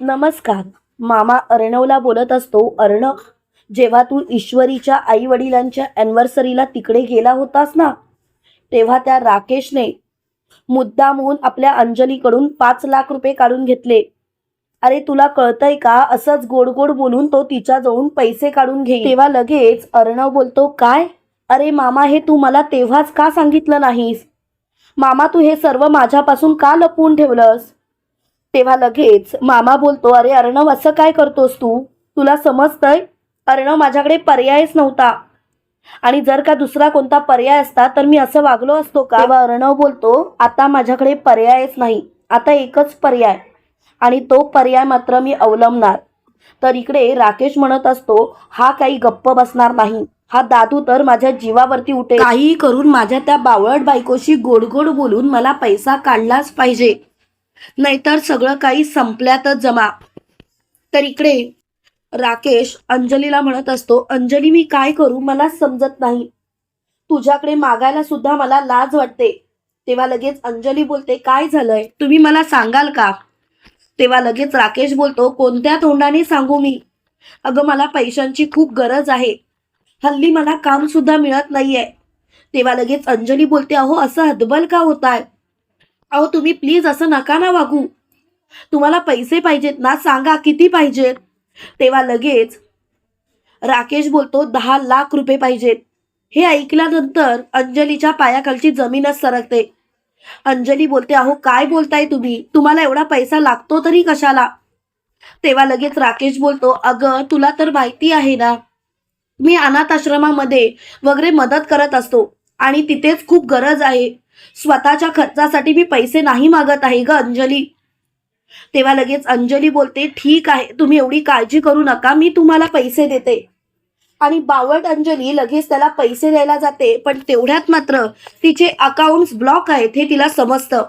नमस्कार. मामा अर्णवला बोलत असतो अर्णव जेव्हा तू ईश्वरीच्या आई वडिलांच्या अॅनिव्हर्सरीला तिकडे गेला होतास ना तेव्हा त्या राकेशने मुद्दामहून आपल्या अंजलीकडून पाच लाख रुपये काढून घेतले. अरे तुला कळतंय का? असंच गोड गोड बोलून तो तिच्याजवळून पैसे काढून घे तेव्हा लगेच अर्णव बोलतो काय? अरे मामा हे तू मला तेव्हाच का सांगितलं नाहीस? मामा तू हे सर्व माझ्यापासून का लपवून ठेवलंस? तेव्हा लगेच मामा बोलतो अरे अर्णव असं काय करतोस तू? तुला समजतंय? अर्णव माझ्याकडे पर्यायच नव्हता. आणि जर का दुसरा कोणता पर्याय असता तर मी असं वागलो असतो का? व अर्णव बोलतो आता माझ्याकडे पर्यायच नाही. आता एकच पर्याय. आणि तो पर्याय मात्र मी अवलंबणार. तर इकडे राकेश म्हणत असतो हा काही गप्प बसणार नाही. हा दादू तर माझ्या जीवावरती उठे काही करून माझ्या त्या बावळट बायकोशी गोड गोड बोलून मला पैसा काढलाच पाहिजे. नाहीतर सगळं काही संपल्यातच जमा. तर इकडे राकेश अंजलीला म्हणत असतो अंजली मी काय करू? मला समजत नाही. तुझ्याकडे मागायला सुद्धा मला लाज वाटते. तेव्हा लगेच अंजली बोलते काय झालंय? तुम्ही मला सांगाल का? तेव्हा लगेच राकेश बोलतो कोणत्या तोंडाने सांगू मी? अगं मला पैशांची खूप गरज आहे. हल्ली मला काम सुद्धा मिळत नाहीये. तेव्हा लगेच अंजली बोलते अहो असं हतबल का होताय? अहो तुम्ही प्लीज असं नका ना वागू. तुम्हाला पैसे पाहिजेत ना सांगा किती पाहिजेत. तेव्हा लगेच राकेश बोलतो दहा लाख रुपये पाहिजेत. हे ऐकल्यानंतर अंजलीच्या पायाखालची जमीनच सरकते. अंजली बोलते अहो काय बोलताय तुम्ही? तुम्हाला एवढा पैसा लागतो तरी कशाला? तेव्हा लगेच राकेश बोलतो अगं तुला तर माहिती आहे ना मी अनाथ आश्रमामध्ये वगैरे मदत करत असतो आणि तिथेच खूप गरज आहे. स्वतःच्या खर्चासाठी मी पैसे नाही मागत आहे ग अंजली. तेव्हा लगेच अंजली बोलते ठीक आहे तुम्ही एवढी काळजी करू नका मी तुम्हाला पैसे देते. आणि बावट अंजली लगेच त्याला पैसे द्यायला जाते पण तेवढ्यात मात्र तिचे अकाउंट्स ब्लॉक आहेत हे तिला समजतं.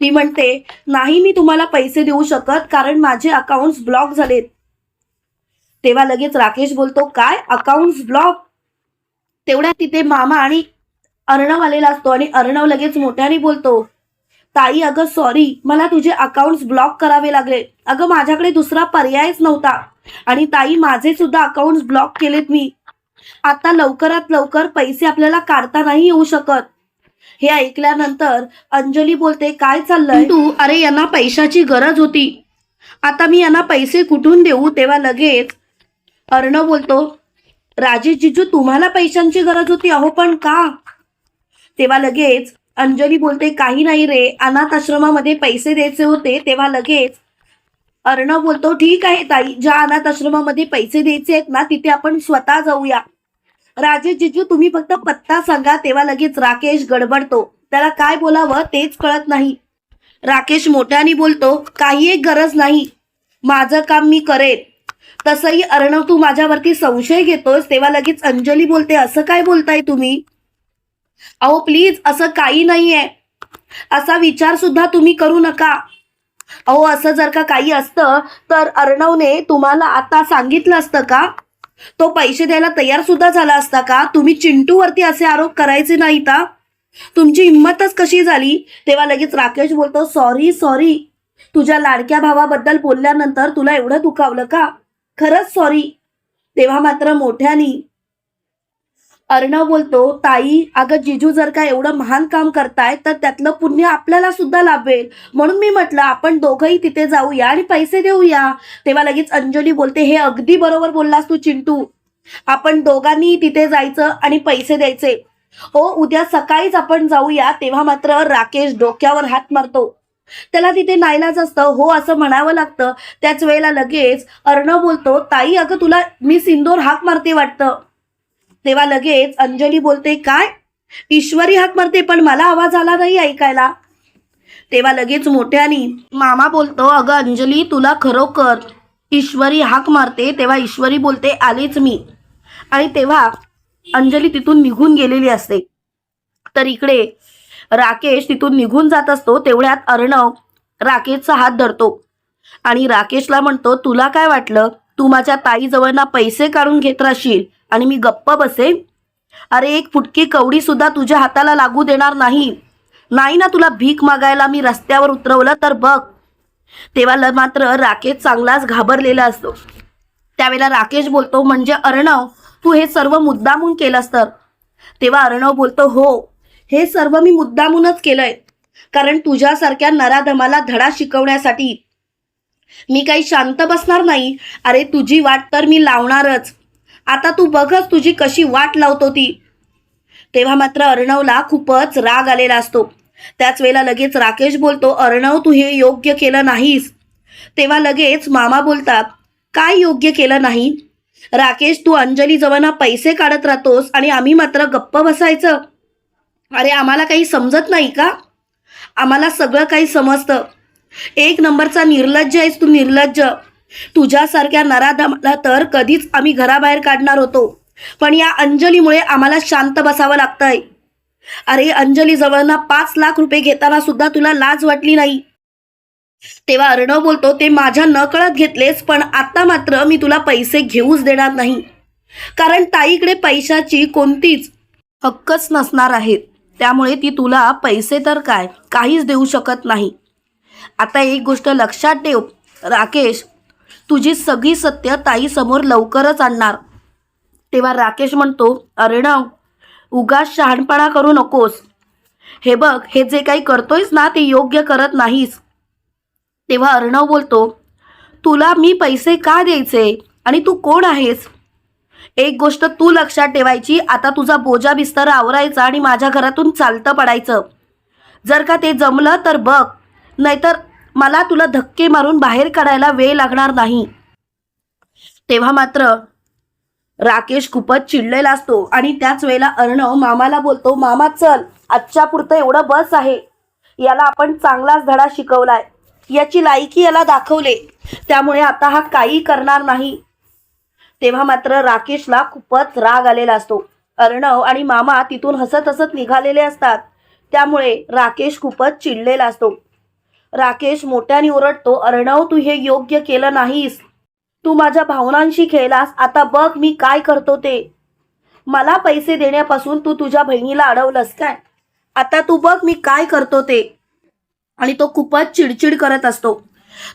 ती म्हणते नाही मी तुम्हाला पैसे देऊ शकत कारण माझे अकाउंट्स ब्लॉक झालेत. तेव्हा लगेच राकेश बोलतो काय? अकाउंट्स ब्लॉक तेवढ्यात तिथे मामा आणि अर्णव आलेला असतो आणि अर्णव लगेच मोठ्याने बोलतो ताई अगं सॉरी मला तुझे अकाउंट्स ब्लॉक करावे लागले. अगं माझ्याकडे दुसरा पर्यायच नव्हता. आणि ताई माझे सुद्धा अकाउंट्स ब्लॉक केलेत मी. आता लवकरात लवकर पैसे आपल्याला काढता नाही येऊ शकत. हे ऐकल्यानंतर अंजली बोलते काय चाललंय? तू अरे यांना पैशाची गरज होती. आता मी यांना पैसे कुठून देऊ? तेव्हा लगेच अर्णव बोलतो राजेश जिजू तुम्हाला पैशांची गरज होती अहो पण का? तेव्हा लगेच अंजली बोलते काही नाही रे अनाथ आश्रमामध्ये पैसे द्यायचे होते. तेव्हा लगेच अर्णव बोलतो ठीक आहे ताई ज्या अनाथ आश्रमामध्ये पैसे द्यायचे आहेत ना तिथे आपण स्वतः जाऊया. राजेश जिजू तुम्ही फक्त पत्ता सांगा. तेव्हा लगेच राकेश गडबडतो त्याला काय बोलावं तेच कळत नाही. राकेश मोठ्याने बोलतो काही एक गरज नाही माझं काम मी करेन. तसंही अर्णव तू माझ्यावरती संशय घेतोस. तेव्हा लगेच अंजली बोलते असं काय बोलताय तुम्ही? अहो प्लीज असं काही नाहीये. असा विचार सुद्धा तुम्ही करू नका. अहो असं जर का काही असतं तर अर्णवने तुम्हाला आता सांगितलं असतं का? तो पैसे द्यायला तयार सुद्धा झाला असता का? तुम्ही चिंटूवरती असे आरोप करायचे नाही का तुमची हिंमतच कशी झाली? तेव्हा लगेच राकेश बोलतो सॉरी सॉरी तुझ्या लाडक्या भावाबद्दल बोलल्यानंतर तुला एवढं दुखावलं का? खरंच सॉरी तेव्हा मात्र मोठ्यानी अर्णव बोलतो ताई अगं जिजू जर का एवढं महान काम करताय तर त्यातलं पुण्य आपल्याला सुद्धा लाभेल. म्हणून मी म्हटलं आपण दोघंही तिथे जाऊया आणि पैसे देऊया. तेव्हा लगेच अंजली बोलते हे अगदी बरोबर बोललास तू चिंटू. आपण दोघांनी तिथे जायचं आणि पैसे द्यायचे. हो उद्या सकाळीच आपण जाऊया. तेव्हा मात्र राकेश डोक्यावर हात मारतो. त्याला तिथे नाईलाज असतं. हो असं म्हणावं लागतं. त्याच वेळेला लगेच अर्णव बोलतो ताई अगं तुला मी सिंदूर हाक मारते वाटतं. तेव्हा लगेच अंजली बोलते काय? ईश्वरी हाक मारते पण मला आवाज आला नाही ऐकायला. तेव्हा लगेच मोठ्यानी मामा बोलतो अगं अंजली तुला खरोखर ईश्वरी हाक मारते? तेव्हा ईश्वरी बोलते आलेच मी. आणि तेव्हा अंजली तिथून निघून गेलेली असते. तर इकडे राकेश तिथून निघून जात असतो तेवढ्यात अर्णव राकेशचा हात धरतो. आणि राकेशला म्हणतो तुला काय वाटलं? तू माझ्या ताईजवळ ना पैसे काढून घेत राहशील. आणि मी गप्प बसे अरे एक फुटकी कवडी सुद्धा तुझ्या हाताला लागू देणार नाही. नाही ना तुला भीक मागायला मी रस्त्यावर उतरवलं तर बघ. तेव्हा ल- मात्र राकेश चांगलाच घाबरलेला असतो. त्यावेळेला राकेश बोलतो म्हणजे अर्णव तू हे सर्व मुद्दामून केलंस तर? तेव्हा अर्णव बोलतो हो हे सर्व मी मुद्दामूनच केलंय. कारण तुझ्यासारख्या नराधमाला धडा शिकवण्यासाठी. मी काही शांत बसणार नाही. अरे तुझी वाट तर मी लावणारच. आता तू बघच तुझी कशी वाट लावतो ती. तेव्हा मात्र अर्णवला खूपच राग आलेला असतो. त्याच वेळेला लगेच राकेश बोलतो अर्णव तू हे योग्य केलं नाहीस. तेव्हा लगेच मामा बोलतात काय योग्य केलं नाही? राकेश तू अंजली जवळना पैसे काढत राहतोस आणि आम्ही मात्र गप्प बसायचं. अरे आम्हाला काही समजत नाही का? आम्हाला सगळं काही समजतं. एक नंबरचा निर्लज्ज आहेस तू निर्लज्ज. तुझ्यासारख्या नराधमाला तर कधीच आम्ही घराबाहेर काढणार होतो. पण या अंजलीमुळे आम्हाला शांत बसावं लागतंय. अरे अंजली जवळना पाच लाख रुपये घेताना सुद्धा तुला लाज वाटली नाही. तेव्हा अर्णव बोलतो ते माझ्या नकळत घेतलेस पण आता मात्र मी तुला पैसे घेऊच देणार नाही. कारण ताईकडे पैशाची कोणतीच हक्कच नसणार आहेत त्यामुळे ती तुला पैसे तर काय काहीच देऊ शकत नाही. आता एक गोष्ट लक्षात ठेव. राकेश तुझी सगळी सत्य ताईसमोर लवकरच आणणार. तेव्हा राकेश म्हणतो अर्णव उगाच शहाणपणा करू नकोस. हे बघ हे जे काही करतोयस ना ते योग्य करत नाहीस. तेव्हा अर्णव बोलतो तुला मी पैसे का द्यायचे? आणि तू कोण आहेस? एक गोष्ट तू लक्षात ठेवायची आता तुझा बोजा बिस्तर आवरायचा आणि माझ्या घरातून चालतं पडायचं. जर का ते जमलं तर बघ नाहीतर मला तुला धक्के मारून बाहेर काढायला वेळ लागणार नाही. तेव्हा मात्र राकेश खूपच चिडलेला असतो आणि त्याच वेळेला अर्णव मामाला बोलतो मामा चल आजच्या पुरतं एवढं बस आहे. याला आपण चांगलाच धडा शिकवलाय. याची लायकी याला दाखवले. त्यामुळे आता हा काही करणार नाही. तेव्हा मात्र राकेशला खूपच राग आलेला असतो. अर्णव आणि मामा तिथून हसत हसत निघालेले असतात. त्यामुळे राकेश खूपच चिडलेला असतो. राकेश मोठ्याने ओरडतो अर्णव तू हे योग्य केलं नाहीस. तू माझ्या भावनांशी खेळलास. आता बघ मी काय करतो ते. मला पैसे देण्यापासून तू तुझ्या बहिणीला अडवलंस काय? आता तू बघ मी काय करतो ते. आणि तो खूपच चिडचिड करत असतो.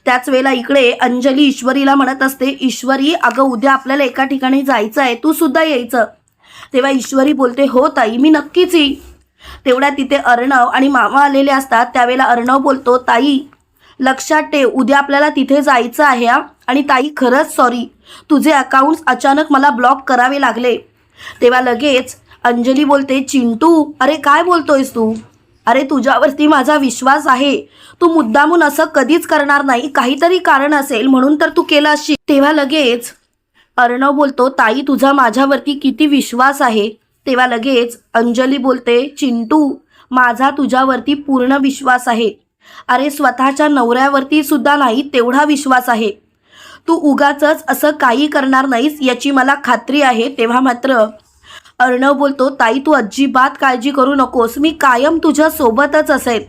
त्याच वेळेला इकडे अंजली ईश्वरीला म्हणत असते ईश्वरी अगं उद्या आपल्याला एका ठिकाणी जायचं आहे तू सुद्धा यायचं. तेव्हा ईश्वरी बोलते हो ताई मी नक्कीच येईन. तेवढ्या तिथे अर्णव आणि मामा आलेले असतात. त्यावेळेला अर्णव बोलतो ताई लक्षात ठेव उद्या आपल्याला तिथे जायचं आहे आणि ताई खरंच सॉरी तुझे अकाउंट्स अचानक मला ब्लॉक करावे लागले. तेव्हा लगेच अंजली बोलते चिंटू अरे काय बोलतोयस तू? अरे तुझ्यावरती माझा विश्वास आहे. तू मुद्दामून असं कधीच करणार नाही. काहीतरी कारण असेल म्हणून तर तू केलं असशील. तेव्हा लगेच अर्णव बोलतो ताई तुझा माझ्यावरती किती विश्वास आहे. तेव्हा लगेच अंजली बोलते चिंटू माझा तुझ्यावरती पूर्ण विश्वास आहे. अरे स्वतःच्या नवऱ्यावरती सुद्धा नाही तेवढा विश्वास आहे. तू उगाच असं काही करणार नाहीस याची मला खात्री आहे. तेव्हा मात्र अर्णव बोलतो ताई तू अजिबात काळजी करू नकोस मी कायम तुझ्या सोबतच असेल.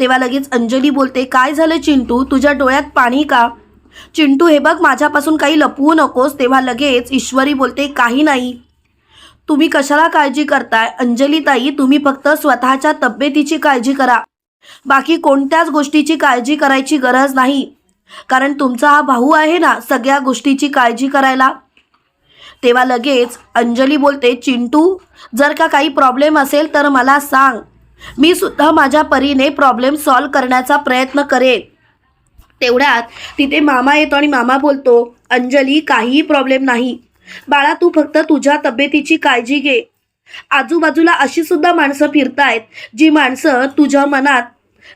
तेव्हा लगेच अंजली बोलते काय झालं चिंटू तुझ्या डोळ्यात पाणी का? चिंटू हे बघ माझ्यापासून काही लपवू नकोस. तेव्हा लगेच ईश्वरी बोलते काही नाही. तुम्ही कशाला काळजी करताय? अंजली ताई तुम्ही फक्त स्वतःच्या तब्येतीची काळजी करा. बाकी कोणत्याच गोष्टीची काळजी करायची गरज नाही. कारण तुमचा हा भाऊ आहे ना सगळ्या गोष्टीची काळजी करायला. तेव्हा लगेच अंजली बोलते चिंटू जर का काही प्रॉब्लेम असेल तर मला सांग. मी सुद्धा माझ्या परीने प्रॉब्लेम सॉल्व करण्याचा प्रयत्न करेन. तेवढ्यात तिथे मामा येतो आणि मामा बोलतो अंजली काहीही प्रॉब्लेम नाही. बाळा तू फक्त तुझ्या तब्येतीची काळजी घे. आजूबाजूला अशी सुद्धा माणसं फिरतायत जी माणसं तुझ्या मनात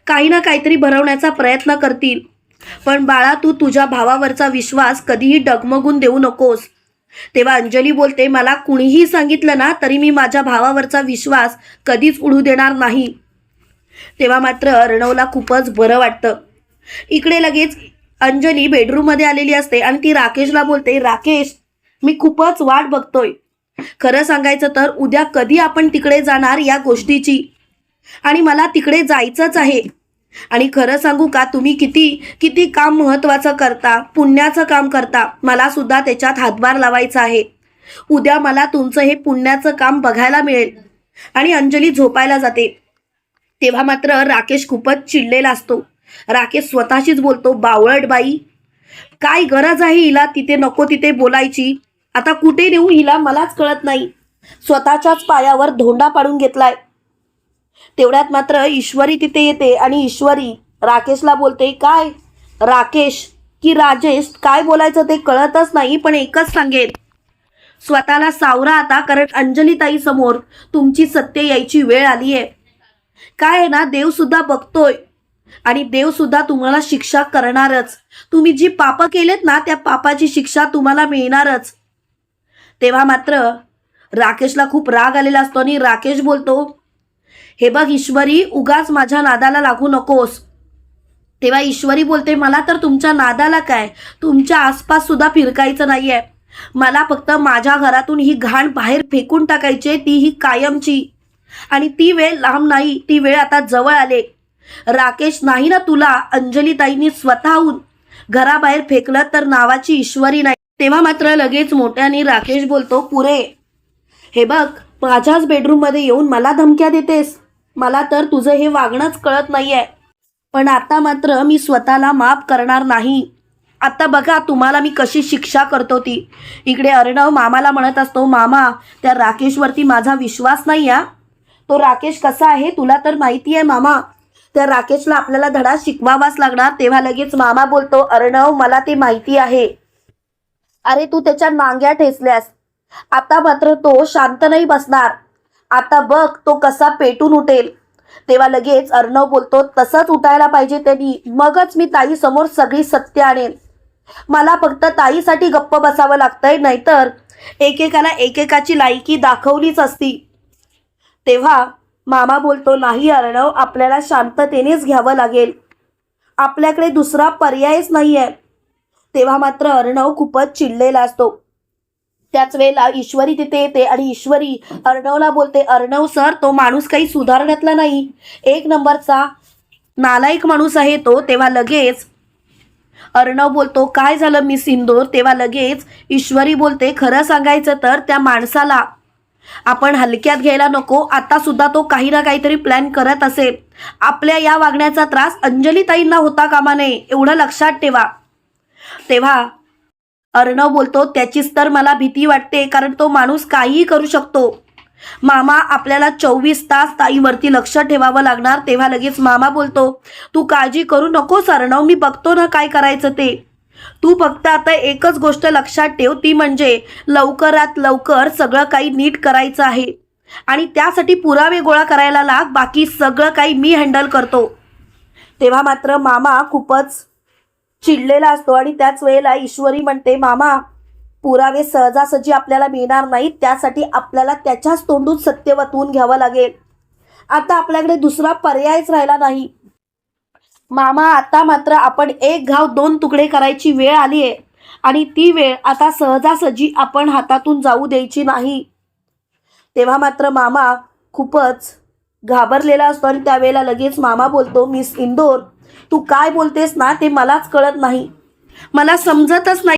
काही ना काहीतरी भरवण्याचा प्रयत्न करतील. पण बाळा तू तुझ्या भावावरचा विश्वास कधीही डगमगून देऊ नकोस. तेव्हा अंजली बोलते मला कुणीही सांगितलं ना तरी मी माझ्या भावावरचा विश्वास कधीच उडू देणार नाही. तेव्हा मात्र अर्णवला खूपच बरं वाटतं. इकडे लगेच अंजली बेडरूममध्ये आलेली असते आणि ती राकेशला बोलते राकेश मी खूपच वाट बघतोय. खरं सांगायचं तर उद्या कधी आपण तिकडे जाणार या गोष्टीची? आणि मला तिकडे जायचंच आहे. आणि खरं सांगू का तुम्ही किती किती काम महत्त्वाचं करता पुण्याचं काम करता मला सुद्धा त्याच्यात हातभार लावायचा आहे. उद्या मला तुमचं हे पुण्याचं काम बघायला मिळेल. आणि अंजली झोपायला जाते. तेव्हा मात्र राकेश खूपच चिडलेला असतो. राकेश स्वतःशीच बोलतो बावळट बाई काय गरज आहे हिला तिथे नको तिथे बोलायची? आता कुठे नेऊ हिला? मलाच कळत नाही. स्वतःच्याच पायावर धोंडा पाडून घेतलाय. तेवढ्यात मात्र ईश्वरी तिथे येते आणि ईश्वरी राकेशला बोलते काय? राकेश की राजेश? काय बोलायचं ते कळतच नाही पण एकच सांगेन. स्वतःला सावरा आता कारण अंजलीताई समोर तुमची सत्य यायची वेळ आली आहे काय आहे ना देव सुद्धा बघतोय. आणि देव सुद्धा तुम्हाला शिक्षा करणारच. तुम्ही जी पापं केलेत ना त्या पापाची शिक्षा तुम्हाला मिळणारच. तेव्हा मात्र राकेशला खूप राग आलेला असतो आणि राकेश बोलतो हे बघ ईश्वरी उगाच माझ्या नादाला लागू नकोस. तेव्हा ईश्वरी बोलते मला तर तुमच्या नादाला काय? तुमच्या आसपास सुद्धा फिरकायचं आहे मला फक्त माझ्या घरातून ही घाण बाहेर फेकून टाकायची ती ही कायमची. आणि ती वेळ लांब नाही ती वेळ आता जवळ आले. राकेश नाही ना तुला अंजलीताईंनी स्वतःहून घराबाहेर फेकलं तर नावाची ईश्वरी नाही. तेव्हा मात्र लगेच मोठ्याने राकेश बोलतो पुरे हे बघ माझ्याच बेडरूममध्ये येऊन मला धमक्या देतेस. मला तर तुझं हे वागणंच कळत नाहीये. पण आता मात्र मी स्वतःला माफ करणार नाही. आता बघा तुम्हाला मी कशी शिक्षा करतो ती. इकडे अर्णव मामाला म्हणत असतो मामा त्या राकेशवरती माझा विश्वास नाही हा तो राकेश कसा आहे तुला तर माहिती आहे मामा. त्या राकेशला आपल्याला धडा शिकवावाच लागणार. तेव्हा लगेच मामा बोलतो अर्णव मला ते माहिती आहे. अरे तू त्याच्या नांग्या ठेचल्यास. आता मात्र तो शांत नाही बसणार. आता बघ तो कसा पेटून उठेल. तेव्हा लगेच अर्णव बोलतो तसंच उठायला पाहिजे त्यांनी. मगच मी ताई समोर सगळी सत्य आणेन. मला फक्त ताईसाठी गप्प बसावं लागतंय नाहीतर एकेकाला एकेकाची लायकी दाखवलीच असती. तेव्हा मामा बोलतो नाही अर्णव आपल्याला शांततेनेच घ्यावं लागेल. आपल्याकडे दुसरा पर्यायच नाही आहे तेव्हा मात्र अर्णव खूपच चिडलेला असतो. त्याच वेळेला ईश्वरी तिथे येते आणि ईश्वरी अर्णवला बोलते अर्णव सर तो माणूस काही सुधारण्यातला नाही. एक नंबरचा नालायक माणूस आहे तो. तेव्हा लगेच अर्णव बोलतो काय झालं मिस इंदोर? तेव्हा लगेच ईश्वरी बोलते खरं सांगायचं तर त्या माणसाला आपण हलक्यात घ्यायला नको. आता सुद्धा तो काही ना काहीतरी प्लॅन करत असेल. आपल्या या वागण्याचा त्रास अंजलीताईंना होता कामा नये एवढं लक्षात ठेवा. तेव्हा अर्णव बोलतो त्याचीच तर मला भीती वाटते कारण तो माणूस काहीही करू शकतो. मामा आपल्याला चोवीस तास ताईवरती लक्ष ठेवावं लागणार. तेव्हा लगेच मामा बोलतो तू काळजी करू नकोस अर्णव मी बघतो ना काय करायचं ते. तू फक्त आता एकच गोष्ट लक्षात ठेव ती म्हणजे लवकरात लवकर सगळं काही नीट करायचं आहे. आणि त्यासाठी पुरावे गोळा करायला लाग बाकी सगळं काही मी हँडल करतो. तेव्हा मात्र मामा खूपच चिडलेला असतो आणि त्याच वेळेला ईश्वरी म्हणते मामा पुरावे सहजासहजी आपल्याला मिळणार नाहीत. त्यासाठी आपल्याला त्याच्याच तोंडून सत्य वतवून घ्यावं लागेल. आता आपल्याकडे दुसरा पर्यायच राहिला नाही. मामा आता मात्र आपण एक घाव दोन तुकडे करायची वेळ आली आहे आणि ती वेळ आता सहजासहजी आपण हातातून जाऊ द्यायची नाही. तेव्हा मात्र मामा खूपच घाबरलेला असतो आणि त्यावेळेला लगेच मामा बोलतो मिस इंदोर तू काय बोलतेस ना ते मलाच कळत नाही. मला समजतच नाही.